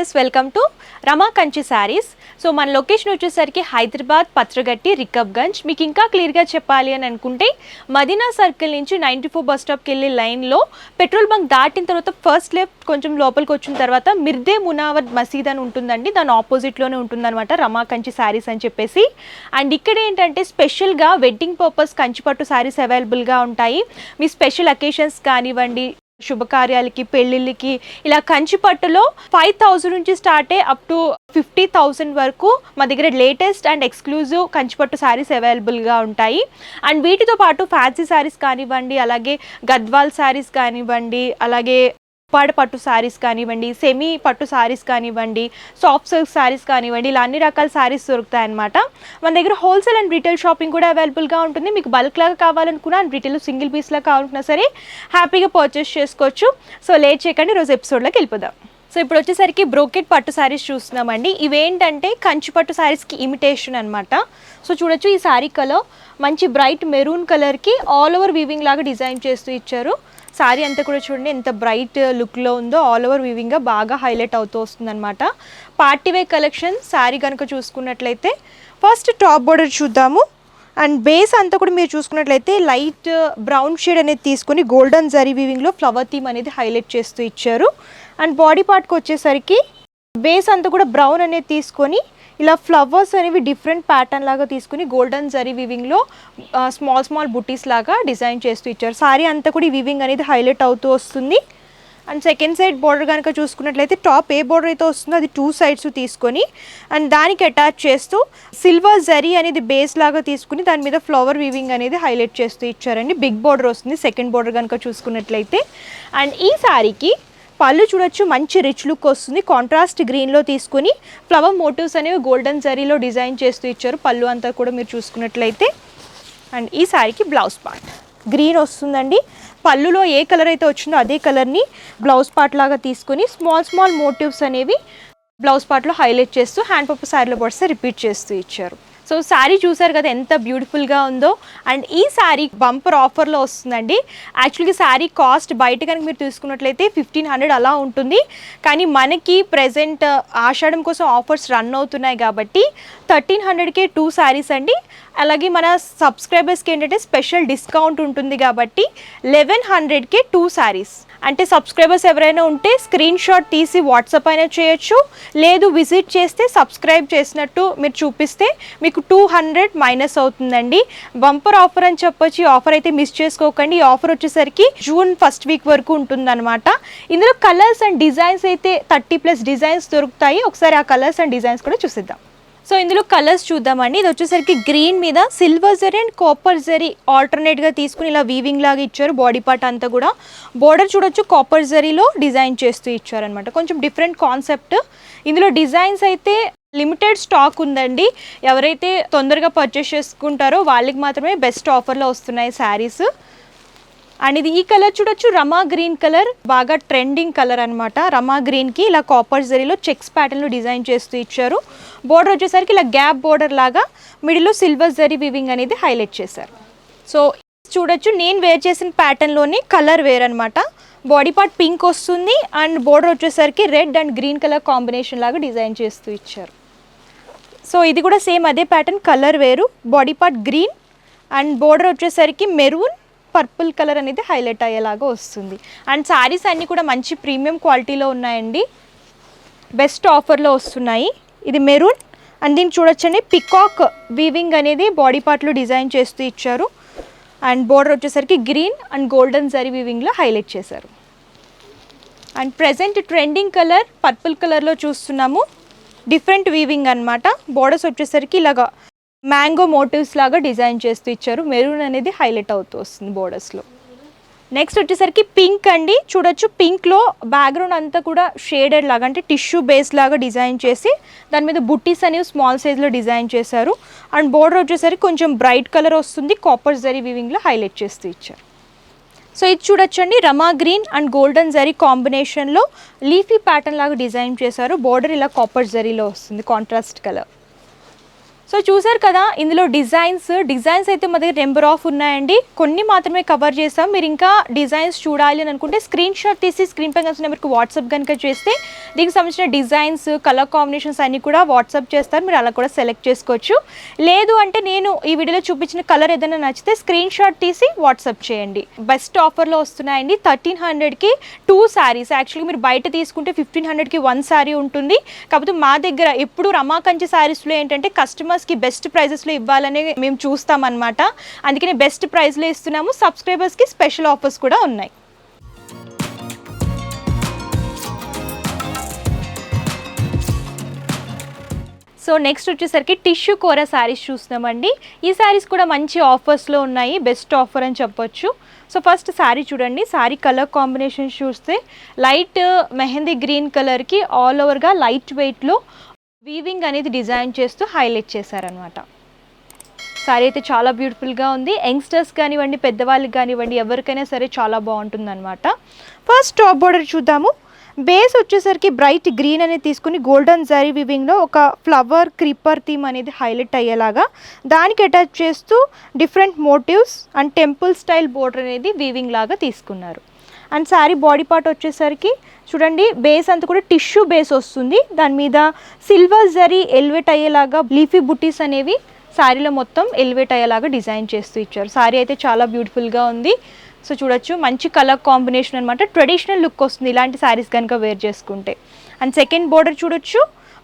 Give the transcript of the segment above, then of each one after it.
Viewers welcome to Rama Kanchi saris. So మన location వచ్చేసరికి హైదరాబాద్ పత్రగట్టి రికబ్గంజ్. మీకు ఇంకా క్లియర్గా చెప్పాలి అని అనుకుంటే మదీనా సర్కిల్ నుంచి నైంటీ ఫోర్ బస్ స్టాప్కి వెళ్ళే లైన్లో పెట్రోల్ బంక్ దాటిన తర్వాత ఫస్ట్ లెఫ్ట్ కొంచెం లోపలికి వచ్చిన తర్వాత మిర్దే మునావర్ మసీద్ అని ఉంటుందండి. దాని ఆపోజిట్లోనే ఉంటుందన్నమాట రమా కంచి శారీస్ అని చెప్పేసి. అండ్ ఇక్కడ ఏంటంటే స్పెషల్గా వెడ్డింగ్ పర్పస్ కంచిపట్టు శారీస్ అవైలబుల్గా ఉంటాయి. మీ స్పెషల్ అకేషన్స్ కానివ్వండి శుభకార్యాలకి పెళ్ళిళ్ళకి ఇలా కంచి పట్టులో ఫైవ్ థౌజండ్ నుంచి స్టార్ట్ అయ్యి అప్ టు ఫిఫ్టీ థౌజండ్ వరకు మా దగ్గర latest and exclusive Kanchipattu saris అవైలబుల్గా ఉంటాయి. అండ్ వీటితో పాటు ఫ్యాన్సీ శారీస్ కానివ్వండి అలాగే గద్వాల్ శారీస్ కానివ్వండి అలాగే పడ్ పట్టు శారీస్ కానివ్వండి సెమీ పట్టు శారీస్ కానివ్వండి సాఫ్ట్ సిల్క్ శారీస్ కానివ్వండి ఇలా అన్ని రకాల శారీస్ దొరుకుతాయి అనమాట మన దగ్గర హోల్సేల్ అండ్ రీటైల్ షాపింగ్ కూడా అవైలబుల్గా ఉంటుంది. మీకు బల్క్ లాగా కావాలనుకున్నా అండ్ రీటైల్ సింగిల్ పీస్లా కావాలనుకున్నా సరే హ్యాపీగా పర్చేస్ చేసుకోవచ్చు. సో లేట్ చేయకండి రోజు ఎపిసోడ్లోకి వెళ్ళిపోదాం. సో ఇప్పుడు వచ్చేసరికి బ్రోకెట్ పట్టు శారీస్ చూస్తున్నామండి. ఇవేంటంటే కంచి పట్టు శారీస్కి ఇమిటేషన్ అనమాట సో చూడొచ్చు ఈ శారీ కలర్. మంచి బ్రైట్ మెరూన్ కలర్కి ఆల్ ఓవర్ వీవింగ్ లాగా డిజైన్ చేస్తూ ఇచ్చారు. శారీ అంతా కూడా చూడండి ఎంత బ్రైట్ లుక్లో ఉందో ఆల్ ఓవర్ వీవింగ్గా బాగా హైలైట్ అవుతూ వస్తుందన్నమాట. పార్టీవే కలెక్షన్ శారీ కనుక చూసుకున్నట్లయితే ఫస్ట్ టాప్ బోర్డర్ చూద్దాము. అండ్ బేస్ అంతా కూడా మీరు చూసుకున్నట్లయితే లైట్ బ్రౌన్ షేడ్ అనేది తీసుకొని గోల్డెన్ జరీ వీవింగ్లో ఫ్లవర్ థీమ్ అనేది హైలైట్ చేస్తూ ఇచ్చారు. అండ్ బాడీ పార్ట్కి వచ్చేసరికి బేస్ అంతా కూడా బ్రౌన్ అనేది తీసుకొని ఇలా ఫ్లవర్స్ అనేవి డిఫరెంట్ ప్యాటర్న్ లాగా తీసుకుని గోల్డెన్ జరీ వివింగ్లో స్మాల్ స్మాల్ బుటీస్ లాగా డిజైన్ చేస్తూ ఇచ్చారు. సారీ అంతా కూడా ఈ వివింగ్ అనేది హైలైట్ అవుతూ వస్తుంది. అండ్ సెకండ్ సైడ్ బార్డర్ కనుక చూసుకున్నట్లయితే టాప్ ఏ బార్డర్ అయితే వస్తుందో అది టూ సైడ్స్ తీసుకొని అండ్ దానికి అటాచ్ చేస్తూ సిల్వర్ జరీ అనేది బేస్ లాగా తీసుకుని దాని మీద ఫ్లవర్ వీవింగ్ అనేది హైలైట్ చేస్తూ ఇచ్చారండి. బిగ్ బార్డర్ వస్తుంది సెకండ్ బార్డర్ కనుక చూసుకున్నట్లయితే. అండ్ ఈ శారీకి పళ్ళు చూడొచ్చు మంచి రిచ్ లుక్ వస్తుంది. కాంట్రాస్ట్ గ్రీన్లో తీసుకుని ఫ్లవర్ మోటివ్స్ అనేవి గోల్డెన్ జరీలో డిజైన్ చేస్తూ ఇచ్చారు. పళ్ళు అంతా కూడా మీరు చూసుకున్నట్లయితే. అండ్ ఈ శారీకి బ్లౌజ్ పార్ట్. గ్రీన్ వస్తుందండి. పళ్ళులో ఏ కలర్ అయితే వచ్చిందో అదే కలర్ని బ్లౌజ్ పార్ట్ లాగా తీసుకొని స్మాల్ స్మాల్ మోటివ్స్ అనేవి బ్లౌజ్ పార్ట్లో హైలైట్ చేస్తూ హ్యాండ్ పప్పు శారీలో పడితే రిపీట్ చేస్తూ ఇచ్చారు. సో శారీ చూసారు కదా ఎంత బ్యూటిఫుల్గా ఉందో. అండ్ ఈ శారీ బంపర్ ఆఫర్లో వస్తుందండి. యాక్చువల్గా శారీ కాస్ట్ బయట కనుక మీరు తీసుకున్నట్లయితే ఫిఫ్టీన్ హండ్రెడ్ అలా ఉంటుంది. కానీ మనకి ప్రజెంట్ ఆషాఢం కోసం ఆఫర్స్ రన్ అవుతున్నాయి కాబట్టి థర్టీన్ హండ్రెడ్కే టూ శారీస్ అండి. అలాగే మన సబ్స్క్రైబర్స్కి ఏంటంటే స్పెషల్ డిస్కౌంట్ ఉంటుంది కాబట్టి లెవెన్ హండ్రెడ్కే టూ శారీస్ అంటే సబ్స్క్రైబర్స్ ఎవరైనా ఉంటే స్క్రీన్ షాట్ తీసి వాట్సాప్ అయినా చేయొచ్చు. లేదు విజిట్ చేస్తే సబ్స్క్రైబ్ చేసినట్టు మీరు చూపిస్తే మీకు టూ హండ్రెడ్ మైనస్ అవుతుందండి. బంపర్ ఆఫర్ అని చెప్పొచ్చు. ఈ ఆఫర్ అయితే మిస్ చేసుకోకండి. ఈ ఆఫర్ వచ్చేసరికి జూన్ ఫస్ట్ వీక్ వరకు ఉంటుందన్నమాట. ఇందులో కలర్స్ అండ్ డిజైన్స్ అయితే థర్టీ ప్లస్ డిజైన్స్ దొరుకుతాయి. ఒకసారి ఆ కలర్స్ అండ్ డిజైన్స్ కూడా చూసిద్దాం. సో ఇందులో కలర్స్ చూద్దామండి. ఇది వచ్చేసరికి గ్రీన్ మీద silver zari and copper zari ఆల్టర్నేట్గా తీసుకుని ఇలా వీవింగ్ లాగా ఇచ్చారు బాడీ పార్ట్ అంతా కూడా. బోర్డర్ చూడొచ్చు కాపర్ జరీలో డిజైన్ చేస్తూ ఇచ్చారనమాట కొంచెం డిఫరెంట్ కాన్సెప్ట్ ఇందులో డిజైన్స్ అయితే లిమిటెడ్ స్టాక్ ఉందండి. ఎవరైతే తొందరగా పర్చేస్ చేసుకుంటారో వాళ్ళకి మాత్రమే బెస్ట్ ఆఫర్లో వస్తున్నాయి శారీస్ అండ్ ఇది ఈ కలర్ చూడొచ్చు. రమా గ్రీన్ కలర్ బాగా ట్రెండింగ్ కలర్ అనమాట రమా గ్రీన్కి ఇలా కాపర్ జరీలో చెక్స్ ప్యాటర్న్లు డిజైన్ చేస్తూ ఇచ్చారు. బోర్డర్ వచ్చేసరికి ఇలా గ్యాప్ బోర్డర్ లాగా మిడిల్లో సిల్వర్ జరీ వివింగ్ అనేది హైలైట్ చేశారు. సో చూడొచ్చు. నేను వేర్ చేసిన ప్యాటర్న్లోని కలర్ వేర్ అనమాట బాడీ పార్ట్ పింక్ వస్తుంది. అండ్ బోర్డర్ వచ్చేసరికి red and green colour combination లాగా డిజైన్ చేస్తూ ఇచ్చారు. సో ఇది కూడా సేమ్ అదే ప్యాటర్న్ కలర్ వేరు. Body part green and border వచ్చేసరికి మెరూన్ పర్పుల్ కలర్ అనేది హైలైట్ అయ్యేలాగా వస్తుంది. అండ్ శారీస్ అన్నీ కూడా మంచి ప్రీమియం క్వాలిటీలో ఉన్నాయండి. బెస్ట్ ఆఫర్లో వస్తున్నాయి. ఇది మెరూన్. అండ్ దీన్ని చూడొచ్చండి. పికాక్ వీవింగ్ అనేది బాడీ పార్ట్లో డిజైన్ చేస్తూ ఇచ్చారు. అండ్ బోర్డర్ వచ్చేసరికి గ్రీన్ అండ్ గోల్డెన్ జరీ వీవింగ్లో హైలైట్ చేశారు. And present trending colour purple కలర్లో చూస్తున్నాము. డిఫరెంట్ వీవింగ్ అన్నమాట. బోర్డర్స్ వచ్చేసరికి ఇలాగా మ్యాంగో మోటివ్స్ లాగా డిజైన్ చేస్తూ ఇచ్చారు. మెరూన్ అనేది హైలైట్ అవుతూ వస్తుంది బోర్డర్స్లో. నెక్స్ట్ వచ్చేసరికి పింక్ అండి. చూడొచ్చు పింక్లో బ్యాక్గ్రౌండ్ అంతా కూడా షేడెడ్ లాగా అంటే టిష్యూ బేస్ లాగా డిజైన్ చేసి దాని మీద బుట్టీస్ అనేవి స్మాల్ సైజ్లో డిజైన్ చేశారు. అండ్ బోర్డర్ వచ్చేసరికి కొంచెం బ్రైట్ కలర్ వస్తుంది. కాపర్ జరీ వీవింగ్లో హైలైట్ చేస్తూ ఇచ్చారు. సో ఇది చూడొచ్చండి. Rama green and golden zari కాంబినేషన్లో లీఫీ ప్యాటర్న్ లాగా డిజైన్ చేశారు. బోర్డర్ ఇలా కాపర్ జరీలో వస్తుంది కాంట్రాస్ట్ కలర్. సో చూసారు కదా ఇందులో డిజైన్స్ డిజైన్స్ అయితే మా దగ్గర నెంబర్ ఆఫ్ ఉన్నాయండి. కొన్ని మాత్రమే కవర్ చేసాం మీరు ఇంకా డిజైన్స్ చూడాలి అని అనుకుంటే స్క్రీన్ షాట్ తీసి స్క్రీన్ పై కలిసిన నెంబర్కి వాట్సాప్ కనుక చేస్తే దీనికి సంబంధించిన డిజైన్స్ కలర్ కాంబినేషన్స్ అన్నీ కూడా వాట్సాప్ చేస్తారు. మీరు అలా కూడా సెలెక్ట్ చేసుకోవచ్చు. లేదు అంటే నేను ఈ వీడియోలో చూపించిన కలర్ ఏదైనా నచ్చితే స్క్రీన్ షాట్ తీసి వాట్సాప్ చేయండి. బెస్ట్ ఆఫర్లో వస్తున్నాయండి. థర్టీన్ హండ్రెడ్కి టూ శారీస్. యాక్చువల్లీ మీరు బయట తీసుకుంటే ఫిఫ్టీన్ హండ్రెడ్కి వన్ శారీ ఉంటుంది. కాకపోతే మా దగ్గర ఎప్పుడు రమాకంచి శారీస్లో ఏంటంటే కస్టమర్స్కి బెస్ట్ ప్రైజెస్లో ఇవ్వాలని మేము చూస్తామన్నమాట. అందుకని బెస్ట్ ప్రైస్లో ఇస్తున్నాము. సబ్స్క్రైబర్స్కి స్పెషల్ ఆఫర్స్ కూడా ఉన్నాయి. సో నెక్స్ట్ వచ్చేసరికి టిష్యూ కూర శారీస్ చూస్తున్నామండి. ఈ శారీస్ కూడా మంచి ఆఫర్స్లో ఉన్నాయి. బెస్ట్ ఆఫర్ అని చెప్పొచ్చు. సో ఫస్ట్ శారీ చూడండి. శారీ కలర్ కాంబినేషన్ చూస్తే లైట్ మెహందీ గ్రీన్ కలర్కి ఆల్ ఓవర్గా లైట్ వెయిట్లో వీవింగ్ అనేది డిజైన్ చేస్తూ హైలైట్ చేశారనమాట సారీ అయితే చాలా బ్యూటిఫుల్గా ఉంది. యంగ్స్టర్స్ కానివ్వండి పెద్దవాళ్ళకి కానివ్వండి ఎవరికైనా సరే చాలా బాగుంటుందన్నమాట. ఫస్ట్ టాప్ బోర్డర్ చూద్దాము. బేస్ వచ్చేసరికి బ్రైట్ గ్రీన్ అనేది తీసుకుని గోల్డెన్ జరీ వివింగ్లో ఒక ఫ్లవర్ క్రీపర్ థీమ్ అనేది హైలైట్ అయ్యేలాగా దానికి అటాచ్ చేస్తూ different motifs and temple style border అనేది వీవింగ్ లాగా తీసుకున్నారు. అండ్ శారీ బాడీ పార్ట్ వచ్చేసరికి చూడండి బేస్ అంతా కూడా టిష్యూ బేస్ వస్తుంది. దాని మీద సిల్వర్ జరీ ఎలివేట్ అయ్యేలాగా లీఫీ బుటీస్ అనేవి శారీలో మొత్తం ఎలివేట్ అయ్యేలాగా డిజైన్ చేస్తూ ఇచ్చారు. శారీ అయితే చాలా బ్యూటిఫుల్గా ఉంది. సో చూడొచ్చు మంచి కలర్ కాంబినేషన్ అనమాట ట్రెడిషనల్ లుక్ వస్తుంది ఇలాంటి శారీస్ కనుక వేర్ చేసుకుంటే. అండ్ సెకండ్ బోర్డర్ చూడొచ్చు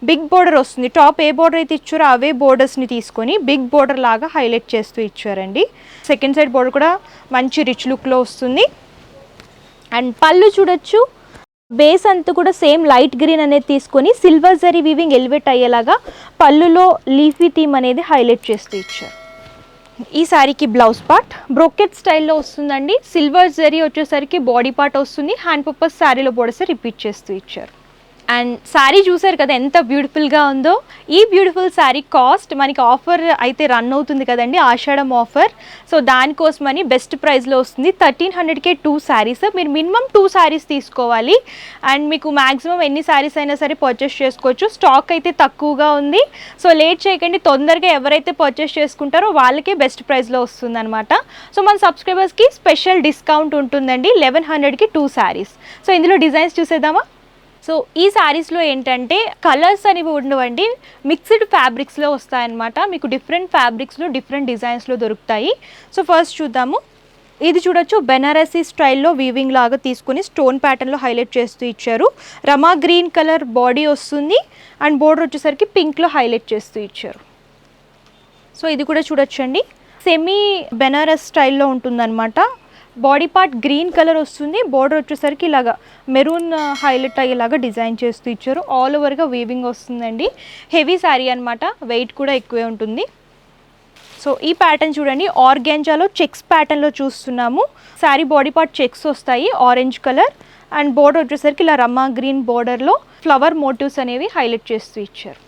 బిగ్ బోర్డర్ వస్తుంది. టాప్ ఏ బోర్డర్ అయితే ఇచ్చారో అవే బోర్డర్స్ని తీసుకొని బిగ్ బోర్డర్ లాగా హైలైట్ చేస్తూ ఇచ్చారండి. సెకండ్ సైడ్ బోర్డర్ కూడా మంచి రిచ్ లుక్లో వస్తుంది. అండ్ పళ్ళు చూడొచ్చు. బేస్ అంతా కూడా సేమ్ లైట్ గ్రీన్ అనేది తీసుకొని సిల్వర్ జరీ వీవింగ్ ఎలివేట్ అయ్యేలాగా పళ్ళులో లీఫీ థీమ్ అనేది హైలైట్ చేస్తూ ఇచ్చారు. ఈ శారీకి బ్లౌజ్ పార్ట్. బ్రోకెట్ స్టైల్లో వస్తుందండి. సిల్వర్ జరీ వచ్చేసరికి బాడీ పార్ట్ వస్తుంది. హ్యాండ్ పర్పస్ శారీలో బోడసే రిపీట్ చేస్తూ ఇచ్చారు. అండ్ శారీ చూసారు కదా ఎంత బ్యూటిఫుల్గా ఉందో. ఈ బ్యూటిఫుల్ శారీ కాస్ట్ మనకి ఆఫర్ అయితే రన్ అవుతుంది కదండి ఆషాఢం ఆఫర్. సో దానికోసమని బెస్ట్ ప్రైస్లో వస్తుంది. థర్టీన్ హండ్రెడ్కే టూ శారీస్. మీరు మినిమం టూ శారీస్ తీసుకోవాలి. అండ్ మీకు మ్యాక్సిమం ఎన్ని శారీస్ అయినా సరే పర్చేస్ చేసుకోవచ్చు. స్టాక్ అయితే తక్కువగా ఉంది. సో లేట్ చేయకండి. తొందరగా ఎవరైతే పర్చేస్ చేసుకుంటారో వాళ్ళకే బెస్ట్ ప్రైస్లో వస్తుంది అనమాట సో మన సబ్స్క్రైబర్స్కి స్పెషల్ డిస్కౌంట్ ఉంటుందండి. లెవెన్ హండ్రెడ్కి టూ శారీస్. సో ఇందులో డిజైన్స్ చూసేద్దామా? సో ఈ శారీస్లో ఏంటంటే కలర్స్ అనేవి ఉండవండి. మిక్స్డ్ ఫ్యాబ్రిక్స్లో వస్తాయన్నమాట. మీకు డిఫరెంట్ ఫ్యాబ్రిక్స్లో డిఫరెంట్ డిజైన్స్లో దొరుకుతాయి. సో ఫస్ట్ చూద్దాము. ఇది చూడొచ్చు. బెనారసీ స్టైల్లో వీవింగ్ లాగా తీసుకుని స్టోన్ ప్యాటర్న్లో హైలైట్ చేస్తూ ఇచ్చారు. రమా గ్రీన్ కలర్ బాడీ వస్తుంది. అండ్ బోర్డర్ వచ్చేసరికి పింక్లో హైలైట్ చేస్తూ ఇచ్చారు. సో ఇది కూడా చూడొచ్చండి. సెమీ బెనారస్ స్టైల్లో ఉంటుందన్నమాట. బాడీ పార్ట్ గ్రీన్ కలర్ వస్తుంది. బార్డర్ వచ్చేసరికి ఇలాగా మెరూన్ హైలైట్ అయ్యేలాగా డిజైన్ చేస్తూ ఇచ్చారు. ఆల్ ఓవర్గా వీవింగ్ వస్తుందండి. హెవీ శారీ అనమాట వెయిట్ కూడా ఎక్కువే ఉంటుంది. సో ఈ ప్యాటర్న్ చూడండి. ఆర్గాంజాలో చెక్స్ ప్యాటర్న్లో చూస్తున్నాము. శారీ బాడీ పార్ట్ చెక్స్ వస్తాయి. ఆరెంజ్ కలర్ అండ్ బోర్డర్ వచ్చేసరికి ఇలా రమ్మా గ్రీన్ బోర్డర్లో ఫ్లవర్ మోటివ్స్ అనేవి హైలైట్ చేస్తూ ఇచ్చారు.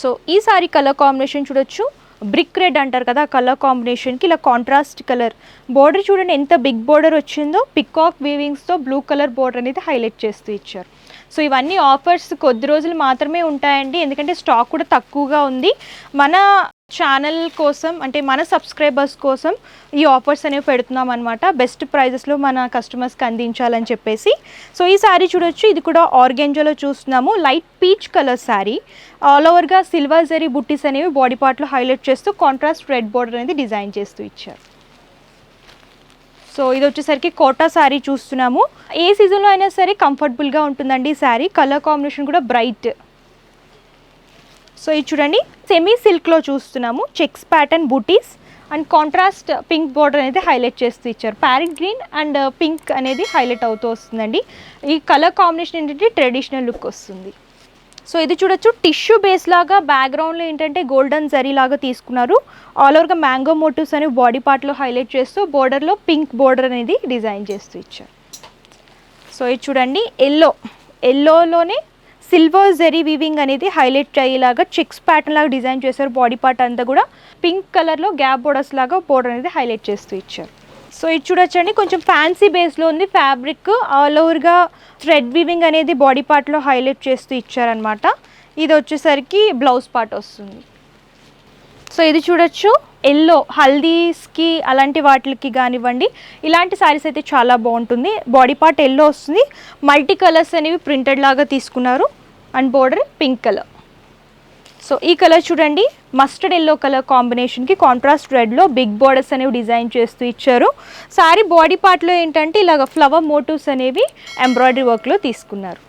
సో ఈ సారీ కలర్ కాంబినేషన్ చూడొచ్చు. బ్రిక్ రెడ్ అంటారు కదా కలర్ కాంబినేషన్కి ఇలా కాంట్రాస్ట్ కలర్ బోర్డర్ చూడండి ఎంత బిగ్ బోర్డర్ వచ్చిందో పికాక్ వీవింగ్స్తో బ్లూ కలర్ బోర్డర్ అనేది హైలైట్ చేస్తూ ఇచ్చారు. సో ఇవన్నీ ఆఫర్స్ కొద్ది రోజులు మాత్రమే ఉంటాయండి ఎందుకంటే స్టాక్ కూడా తక్కువగా ఉంది. మన ఛానల్ కోసం అంటే మన సబ్స్క్రైబర్స్ కోసం ఈ ఆఫర్స్ అనేవి పెడుతున్నాం అనమాట బెస్ట్ ప్రైజెస్లో మన కస్టమర్స్కి అందించాలని చెప్పేసి. సో ఈ శారీ చూడొచ్చు. ఇది కూడా ఆర్గెంజోలో చూస్తున్నాము. Light peach colour sari all ఓవర్గా సిల్వర్ జరీ బుట్టీస్ అనేవి బాడీ పార్ట్లో హైలైట్ చేస్తూ కాంట్రాస్ట్ రెడ్ బోర్డర్ అనేది డిజైన్ చేస్తూ ఇచ్చారు. సో ఇది వచ్చేసరికి కోటా శారీ చూస్తున్నాము. ఏ సీజన్లో అయినా సరే కంఫర్టబుల్గా ఉంటుందండి ఈ శారీ కలర్ కాంబినేషన్ కూడా బ్రైట్ సో ఇది చూడండి సెమీ సిల్క్లో చూస్తున్నాము. Checks pattern butis and contrast pink border అనేది హైలైట్ చేస్తూ ఇచ్చారు. ప్యారెట్ గ్రీన్ అండ్ పింక్ అనేది హైలైట్ అవుతూ వస్తుందండి. ఈ కలర్ కాంబినేషన్ ఏంటంటే ట్రెడిషనల్ లుక్ వస్తుంది. సో ఇది చూడొచ్చు. టిష్యూ బేస్ లాగా బ్యాక్గ్రౌండ్లో ఏంటంటే గోల్డెన్ జరీ లాగా తీసుకున్నారు. ఆల్ ఓవర్గా మ్యాంగో మోటివ్స్ అనేవి బాడీ పార్ట్లో హైలైట్ చేస్తూ బోర్డర్లో పింక్ బోర్డర్ అనేది డిజైన్ చేస్తూ ఇచ్చారు. సో ఇది చూడండి ఎల్లో ఎల్లోలోనే సిల్వర్ జెరీ వీవింగ్ అనేది హైలైట్ అయ్యేలాగా చెక్స్ ప్యాటర్న్ లాగా డిజైన్ చేశారు. బాడీ పార్ట్ అంతా కూడా పింక్ కలర్లో గ్యాప్ బోర్డర్స్ లాగా బోర్డర్ అనేది హైలైట్ చేస్తూ ఇచ్చారు. సో ఇది చూడొచ్చండి. కొంచెం ఫ్యాన్సీ బేస్లో ఉంది. ఫ్యాబ్రిక్ ఆల్ ఓవర్గా థ్రెడ్ వీవింగ్ అనేది బాడీ పార్ట్లో హైలైట్ చేస్తూ ఇచ్చారనమాట ఇది వచ్చేసరికి బ్లౌజ్ పార్ట్ వస్తుంది. సో ఇది చూడొచ్చు. ఎల్లో హల్దీస్కి అలాంటి వాటికి కానివ్వండి. ఇలాంటి శారీస్ అయితే చాలా బాగుంటుంది. బాడీ పార్ట్ ఎల్లో వస్తుంది. మల్టీ కలర్స్ అనేవి ప్రింటెడ్ లాగా తీసుకున్నారు. And border pink colour. So ఈ కలర్ చూడండి మస్టర్డ్ ఎల్లో కలర్ కాంబినేషన్కి కాంట్రాస్ట్ రెడ్లో బిగ్ బోర్డర్స్ అనేవి డిజైన్ చేస్తూ ఇచ్చారు. సారీ బాడీ పార్ట్లో ఏంటంటే ఇలాగ ఫ్లవర్ మోటివ్స్ అనేవి ఎంబ్రాయిడరీ వర్క్లో తీసుకున్నారు.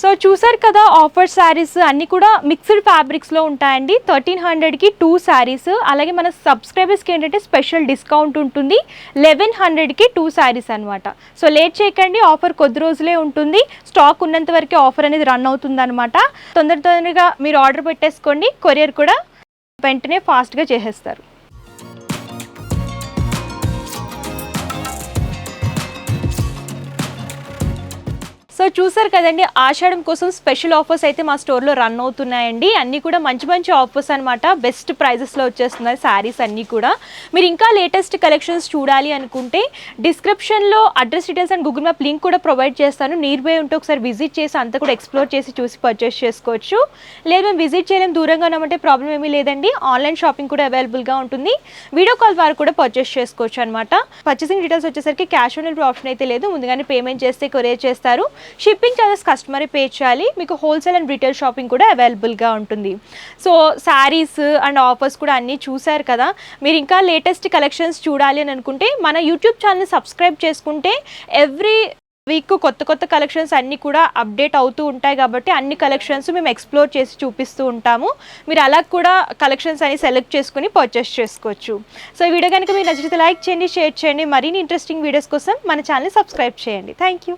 సో చూసారు కదా ఆఫర్ శారీస్ అన్నీ కూడా మిక్స్డ్ ఫ్యాబ్రిక్స్లో ఉంటాయండి. థర్టీన్ హండ్రెడ్కి టూ శారీస్ అలాగే మన సబ్స్క్రైబర్స్కి ఏంటంటే స్పెషల్ డిస్కౌంట్ ఉంటుంది. లెవెన్ హండ్రెడ్కి టూ శారీస్ అనమాట సో లేట్ చేయకండి ఆఫర్ కొద్ది రోజులే ఉంటుంది. స్టాక్ ఉన్నంత వరకే ఆఫర్ అనేది రన్ అవుతుంది అనమాట తొందర తొందరగా మీరు ఆర్డర్ పెట్టేసుకోండి. కొరియర్ కూడా వెంటనే ఫాస్ట్గా చేసేస్తారు. సో చూసారు కదండి ఆషాఢం కోసం స్పెషల్ ఆఫర్స్ అయితే మా స్టోర్లో రన్ అవుతున్నాయండి. అన్నీ కూడా మంచి మంచి ఆఫర్స్ అనమాట బెస్ట్ ప్రైజెస్లో వచ్చేస్తున్నాయి శారీస్ అన్నీ కూడా. మీరు ఇంకా లేటెస్ట్ కలెక్షన్స్ చూడాలి అనుకుంటే డిస్క్రిప్షన్లో address details and Google map link కూడా ప్రొవైడ్ చేస్తాను. నియర్ బై ఉంటే ఒకసారి విజిట్ చేసి అంతా కూడా ఎక్స్ప్లోర్ చేసి చూసి పర్చేస్ చేసుకోవచ్చు. లేదు మేము విజిట్ చేయలేం దూరంగా ఉన్నామంటే ప్రాబ్లం ఏమీ లేదండి. ఆన్లైన్ షాపింగ్ కూడా అవైలబుల్గా ఉంటుంది. వీడియో కాల్ ద్వారా కూడా పర్చేస్ చేసుకోవచ్చు అనమాట పర్చేసింగ్ డీటెయిల్స్ వచ్చేసరికి క్యాష్ ఆన్ డెలివరీ ఆప్షన్ అయితే లేదు. ముందుగానే పేమెంట్ చేస్తే కొరియర్ చేస్తారు. షిప్పింగ్ చార్జెస్ కస్టమరే పే చేయాలి. మీకు హోల్సేల్ అండ్ రీటైల్ షాపింగ్ కూడా అవైలబుల్గా ఉంటుంది. సో శారీస్ అండ్ ఆఫర్స్ కూడా అన్నీ చూశారు కదా. మీరు ఇంకా లేటెస్ట్ కలెక్షన్స్ చూడాలి అని అనుకుంటే మన యూట్యూబ్ ఛానల్ సబ్స్క్రైబ్ చేసుకుంటే ఎవ్రీ వీక్ కొత్త కొత్త కలెక్షన్స్ అన్నీ కూడా అప్డేట్ అవుతూ ఉంటాయి కాబట్టి అన్ని కలెక్షన్స్ మేము ఎక్స్ప్లోర్ చేసి చూపిస్తూ ఉంటాము. మీరు అలా కూడా కలెక్షన్స్ అని సెలెక్ట్ చేసుకుని పర్చేస్ చేసుకోవచ్చు. సో ఈ వీడియో కనుక మీరు నచ్చితే లైక్ చేయండి షేర్ చేయండి. మరిన్ని ఇంట్రెస్టింగ్ వీడియోస్ కోసం మన ఛానల్ సబ్స్క్రైబ్ చేయండి. Thank you